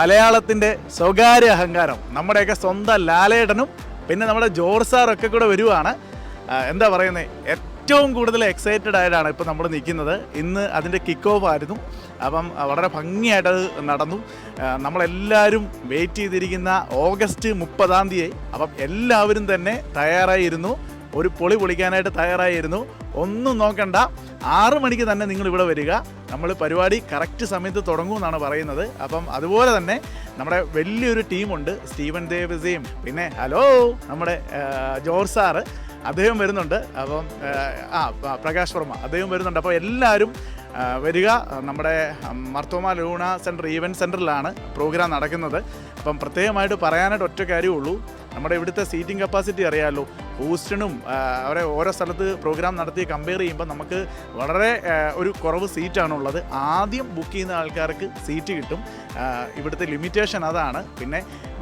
മലയാളത്തിന്റെ സ്വകാര്യ അഹങ്കാരം. നമ്മുടെയൊക്കെ സ്വന്തം ലാലേടനും പിന്നെ നമ്മുടെ ജോർജ് സാറൊക്കെ കൂടെ വരുവാണ്. എന്താ പറയുന്നത് ഏറ്റവും കൂടുതൽ എക്സൈറ്റഡ് ആയിട്ടാണ് ഇപ്പോൾ നമ്മൾ നിൽക്കുന്നത്. ഇന്ന് അതിന്റെ കിക്ക് ഓഫ് ആയിരുന്നു. അപ്പം വളരെ ഭംഗിയായിട്ട് അത് നടന്നു. നമ്മളെല്ലാവരും വെയിറ്റ് ചെയ്തിരിക്കുന്ന ഓഗസ്റ്റ് മുപ്പതാം തീയതി. അപ്പം എല്ലാവരും തന്നെ തയ്യാറായിരുന്നു. ഒരു പൊളി പൊളിക്കാനായിട്ട് തയ്യാറായിരുന്നു. ഒന്നും നോക്കണ്ട. ആറു മണിക്ക് തന്നെ നിങ്ങൾ ഇവിടെ വരിക. നമ്മൾ പരിപാടി കറക്റ്റ് സമയത്ത് തുടങ്ങും എന്നാണ് പറയുന്നത്. അപ്പം അതുപോലെ തന്നെ നമ്മുടെ വലിയൊരു ടീമുണ്ട് സ്റ്റീവൻ ദേവസയും. പിന്നെ ഹലോ നമ്മുടെ ജോർജ് സാറ് അദ്ദേഹം വരുന്നുണ്ട്. അപ്പം ആ പ്രകാശ് വർമ്മ അദ്ദേഹം വരുന്നുണ്ട്. അപ്പോൾ എല്ലാവരും വരിക. നമ്മുടെ മർത്തോമ ലൂണ സെന്റർ ഈവന്റ് സെന്ററിലാണ് പ്രോഗ്രാം നടക്കുന്നത്. അപ്പം പ്രത്യേകമായിട്ട് പറയാനായിട്ട് ഒറ്റ കാര്യമുള്ളൂ. നമ്മുടെ ഇവിടുത്തെ സീറ്റിംഗ് കപ്പാസിറ്റി അറിയാമല്ലോ ഹൂസ്റ്റണും അവരെ ഓരോ സ്ഥലത്ത് പ്രോഗ്രാം നടത്തി കമ്പയർ ചെയ്യുമ്പോൾ നമുക്ക് വളരെ ഒരു കുറവ് സീറ്റാണുള്ളത്. ആദ്യം ബുക്ക് ചെയ്യുന്ന ആൾക്കാർക്ക് സീറ്റ് കിട്ടും. ഇവിടുത്തെ ലിമിറ്റേഷൻ അതാണ്. പിന്നെ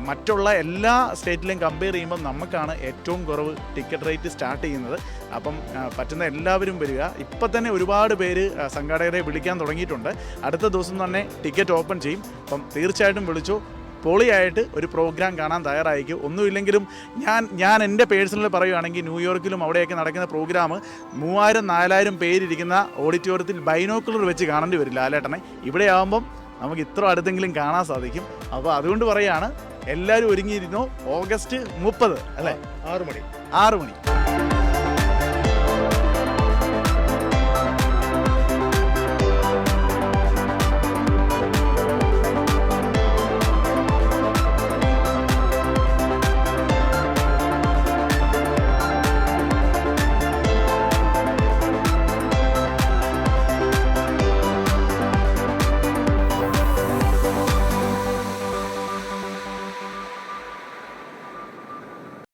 മറ്റുള്ള എല്ലാ സ്റ്റേറ്റിലും കമ്പയർ ചെയ്യുമ്പോൾ നമുക്കാണ് ഏറ്റവും കുറവ് ടിക്കറ്റ് റേറ്റ് സ്റ്റാർട്ട് ചെയ്യുന്നത്. അപ്പം പറ്റുന്ന എല്ലാവരും വരിക. ഇപ്പം തന്നെ ഒരുപാട് പേര് സംഘാടകരെ വിളിക്കാൻ തുടങ്ങിയിട്ടുണ്ട്. അടുത്ത ദിവസം തന്നെ ടിക്കറ്റ് ഓപ്പൺ ചെയ്യും. അപ്പം തീർച്ചയായിട്ടും വിളിച്ചു. പൊളിയായിട്ട് ഒരു പ്രോഗ്രാം കാണാൻ തയ്യാറായിരിക്കും. ഒന്നുമില്ലെങ്കിലും ഞാൻ ഞാൻ എന്റെ പേഴ്സണൽ പറയുകയാണെങ്കിൽ ന്യൂയോർക്കിലും അവിടെയൊക്കെ നടക്കുന്ന പ്രോഗ്രാം മൂവായിരം നാലായിരം പേരിരിക്കുന്ന ഓഡിറ്റോറിയത്തിൽ ബൈനോക്കുലർ വെച്ച് കാണേണ്ടി വരും ലാലേട്ടനെ. ഇവിടെ ആകുമ്പം നമുക്ക് ഇത്ര അടുത്തെങ്കിലും കാണാൻ സാധിക്കും. അപ്പോൾ അതുകൊണ്ട് പറയുകയാണ് എല്ലാവരും ഒരുങ്ങിയിരുന്നു? ഓഗസ്റ്റ് മുപ്പത് അല്ലേ? ആറ് മണി ആറ് മണി